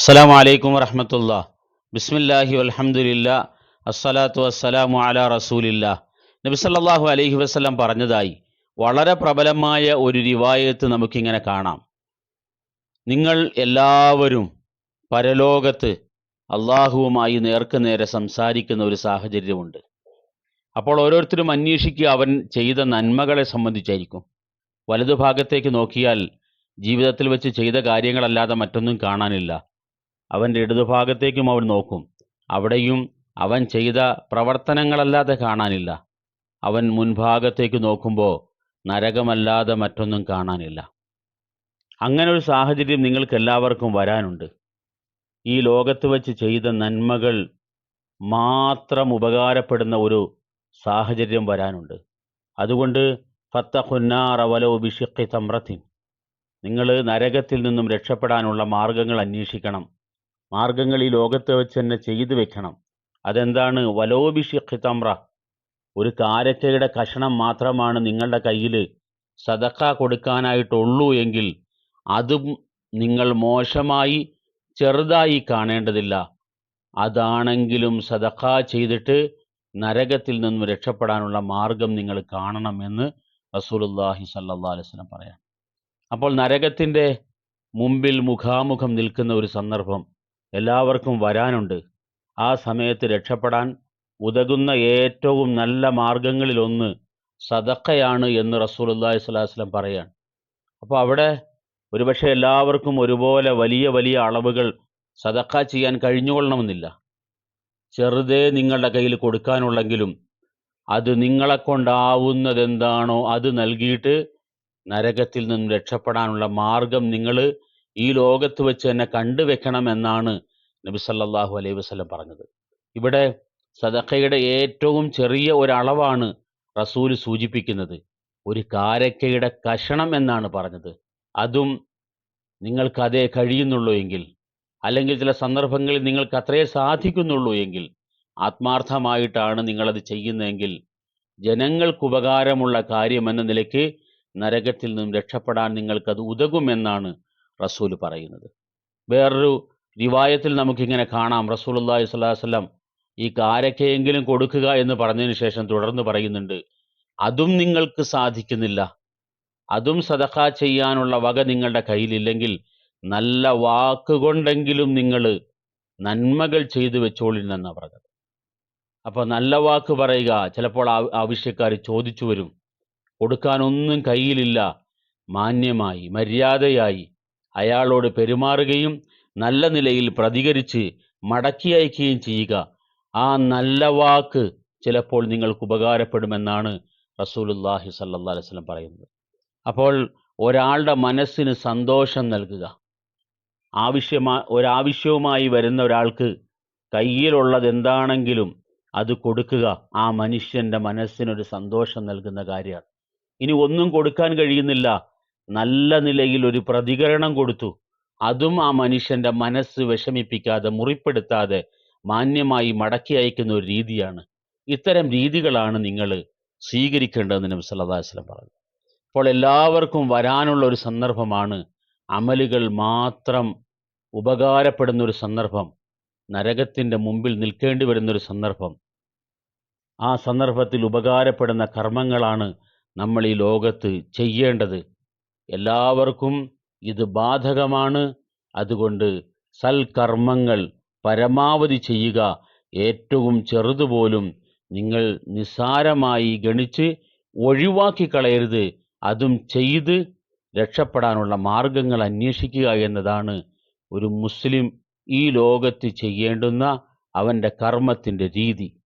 അസ്സലാമു അലൈക്കും വറഹമത്തുള്ള. ബിസ്മില്ലാഹി വൽഹംദുലില്ല. അസ്സലാത്തു വസ്സലാമു അലാ റസൂലില്ല. നബി സല്ലല്ലാഹു അലൈഹി വസല്ലം പറഞ്ഞതായി വളരെ പ്രബലമായ ഒരു റിവായത്ത് നമുക്കിങ്ങനെ കാണാം. നിങ്ങൾ എല്ലാവരും പരലോകത്ത് അള്ളാഹുവുമായി നേർക്ക് നേരെ സംസാരിക്കുന്ന ഒരു സാഹചര്യമുണ്ട്. അപ്പോൾ ഓരോരുത്തരും അന്വേഷിക്കുക അവൻ ചെയ്ത നന്മകളെ സംബന്ധിച്ചായിരിക്കും. വലതുഭാഗത്തേക്ക് നോക്കിയാൽ ജീവിതത്തിൽ വെച്ച് ചെയ്ത കാര്യങ്ങളല്ലാതെ മറ്റൊന്നും കാണാനില്ല. അവന്റെ ഇടതുഭാഗത്തേക്കും അവൻ നോക്കും. അവിടെയും അവൻ ചെയ്ത പ്രവർത്തനങ്ങളല്ലാതെ കാണാനില്ല. അവൻ മുൻഭാഗത്തേക്ക് നോക്കുമ്പോൾ നരകമല്ലാതെ മറ്റൊന്നും കാണാനില്ല. അങ്ങനെ ഒരു സാഹചര്യം നിങ്ങൾക്കെല്ലാവർക്കും വരാനുണ്ട്. ഈ ലോകത്ത് വെച്ച് ചെയ്ത നന്മകൾ മാത്രം ഉപകാരപ്പെടുന്ന ഒരു സാഹചര്യം വരാനുണ്ട്. അതുകൊണ്ട് ഫത്തഹുന്നാറവലോ ബിഷിഖി തമ്രത്തിൻ നിങ്ങൾ നരകത്തിൽ നിന്നും രക്ഷപ്പെടാനുള്ള മാർഗങ്ങൾ അന്വേഷിക്കണം. മാർഗങ്ങൾ ഈ ലോകത്ത് വെച്ച് തന്നെ ചെയ്തു വെക്കണം. അതെന്താണ്? വലോബിഷി ഖിതമ്ര ഒരു കാരക്കയുടെ കഷണം മാത്രമാണ് നിങ്ങളുടെ കയ്യിൽ സദക്ക കൊടുക്കാനായിട്ടുള്ളൂ എങ്കിൽ അതും നിങ്ങൾ മോശമായി ചെറുതായി കാണേണ്ടതില്ല. അതാണെങ്കിലും സദക്ക ചെയ്തിട്ട് നരകത്തിൽ നിന്നും രക്ഷപ്പെടാനുള്ള മാർഗം നിങ്ങൾ കാണണമെന്ന് റസൂലുല്ലാഹി അലൈഹി വസല്ലം പറയാം അപ്പോൾ നരകത്തിന്റെ മുമ്പിൽ മുഖാമുഖം നിൽക്കുന്ന ഒരു സന്ദർഭം എല്ലാവർക്കും വരാനുണ്ട്. ആ സമയത്ത് രക്ഷപ്പെടാൻ ഉതകുന്ന ഏറ്റവും നല്ല മാർഗങ്ങളിലൊന്ന് സദക്കയാണ് എന്ന് റസൂലുല്ലാഹി സ്വലാസ്ലം പറയാണ്. അപ്പോൾ അവിടെ ഒരുപക്ഷെ എല്ലാവർക്കും ഒരുപോലെ വലിയ വലിയ അളവുകൾ സദക്ക ചെയ്യാൻ കഴിഞ്ഞുകൊള്ളണമെന്നില്ല. ചെറുതേ നിങ്ങളുടെ കയ്യിൽ കൊടുക്കാനുള്ളെങ്കിലും അത് നിങ്ങളെ കൊണ്ടാവുന്നതെന്താണോ അത് നൽകിയിട്ട് നരകത്തിൽ നിന്ന് രക്ഷപ്പെടാനുള്ള മാർഗം നിങ്ങൾ ഈ ലോകത്ത് വെച്ച് തന്നെ കണ്ടുവെക്കണമെന്നാണ് നബി സല്ലല്ലാഹു അലൈഹി വസ്ലം പറഞ്ഞത്. ഇവിടെ സദഖയുടെ ഏറ്റവും ചെറിയ ഒരളവാണ് റസൂൽ സൂചിപ്പിക്കുന്നത്. ഒരു കാരക്കയുടെ കഷണം എന്നാണ് പറഞ്ഞത്. അതും നിങ്ങൾക്ക് അതേ കഴിയുന്നുള്ളൂ എങ്കിൽ അല്ലെങ്കിൽ ചില സന്ദർഭങ്ങളിൽ നിങ്ങൾക്ക് അത്രയേ സാധിക്കുന്നുള്ളൂ എങ്കിൽ ആത്മാർത്ഥമായിട്ടാണ് നിങ്ങളത് ചെയ്യുന്നതെങ്കിൽ ജനങ്ങൾക്ക് ഉപകാരമുള്ള കാര്യമെന്ന നിലയ്ക്ക് നരകത്തിൽ നിന്നും രക്ഷപ്പെടാൻ നിങ്ങൾക്കത് ഉതകുമെന്നാണ് റസൂൽ പറയുന്നത്. വേറൊരു റിവായത്തിൽ നമുക്കിങ്ങനെ കാണാം. റസൂൽ അള്ളാഹി വസല്ലം ഈ കാരക്കയെങ്കിലും കൊടുക്കുക എന്ന് പറഞ്ഞതിന് ശേഷം തുടർന്ന് പറയുന്നുണ്ട് അതും നിങ്ങൾക്ക് സാധിക്കുന്നില്ല. അതും സദഖ ചെയ്യാനുള്ള വക നിങ്ങളുടെ കയ്യിലില്ലെങ്കിൽ നല്ല വാക്കുകൊണ്ടെങ്കിലും നിങ്ങൾ നന്മകൾ ചെയ്തു വെച്ചോളിനെന്നാണ് പറഞ്ഞത്. അപ്പോൾ നല്ല വാക്ക് പറയുക ചിലപ്പോൾ ആവശ്യക്കാർ ചോദിച്ചു വരും കൊടുക്കാനൊന്നും കയ്യിലില്ല. മാന്യമായി മര്യാദയായി അയാളോട് പെരുമാറുകയും നല്ല നിലയിൽ പ്രതികരിച്ച് മടക്കി അയക്കുകയും ചെയ്യുക. ആ നല്ല വാക്ക് ചിലപ്പോൾ നിങ്ങൾക്ക് ഉപകാരപ്പെടുമെന്നാണ് റസൂലുല്ലാഹി സല്ലാ അലൈഹി വസല്ലം പറയുന്നത്. അപ്പോൾ ഒരാളുടെ മനസ്സിന് സന്തോഷം നൽകുക. ആവശ്യമാ ഒരാവശ്യവുമായി വരുന്ന ഒരാൾക്ക് കയ്യിലുള്ളത് എന്താണെങ്കിലും അത് കൊടുക്കുക. ആ മനുഷ്യന്റെ മനസ്സിനൊരു സന്തോഷം നൽകുന്ന കാര്യമാണ്. ഇനി ഒന്നും കൊടുക്കാൻ കഴിയുന്നില്ല. നല്ല നിലയിൽ ഒരു പ്രതികരണം കൊടുത്തു. അതും ആ മനുഷ്യന്റെ മനസ്സ് വിഷമിപ്പിക്കാതെ മുറിപ്പെടുത്താതെ മാന്യമായി മടക്കി അയക്കുന്ന ഒരു രീതിയാണ്. ഇത്തരം രീതികളാണ് നിങ്ങൾ സ്വീകരിക്കേണ്ടതെന്ന് നബി വസല്ലം പറഞ്ഞു. അപ്പോൾ എല്ലാവർക്കും വരാനുള്ള ഒരു സന്ദർഭമാണ് അമലുകൾ മാത്രം ഉപകാരപ്പെടുന്ന ഒരു സന്ദർഭം നരകത്തിന്റെ മുമ്പിൽ നിൽക്കേണ്ടി വരുന്നൊരു സന്ദർഭം. ആ സന്ദർഭത്തിൽ ഉപകാരപ്പെടുന്ന കർമ്മങ്ങളാണ് നമ്മൾ ഈ ലോകത്ത് ചെയ്യേണ്ടത്. എല്ലാവർക്കും ഇത് ബാധകമാണ്. അതുകൊണ്ട് സൽക്കർമ്മങ്ങൾ പരമാവധി ചെയ്യുക. ഏറ്റവും ചെറുതുപോലും നിങ്ങൾ നിസ്സാരമായി ഗണിച്ച് ഒഴിവാക്കി കളയരുത്. അതും ചെയ്ത് രക്ഷപ്പെടാനുള്ള മാർഗങ്ങൾ അന്വേഷിക്കുക എന്നതാണ് ഒരു മുസ്ലിം ഈ ലോകത്ത് ചെയ്യേണ്ടുന്ന അവന്റെ കർമ്മത്തിന്റെ രീതി.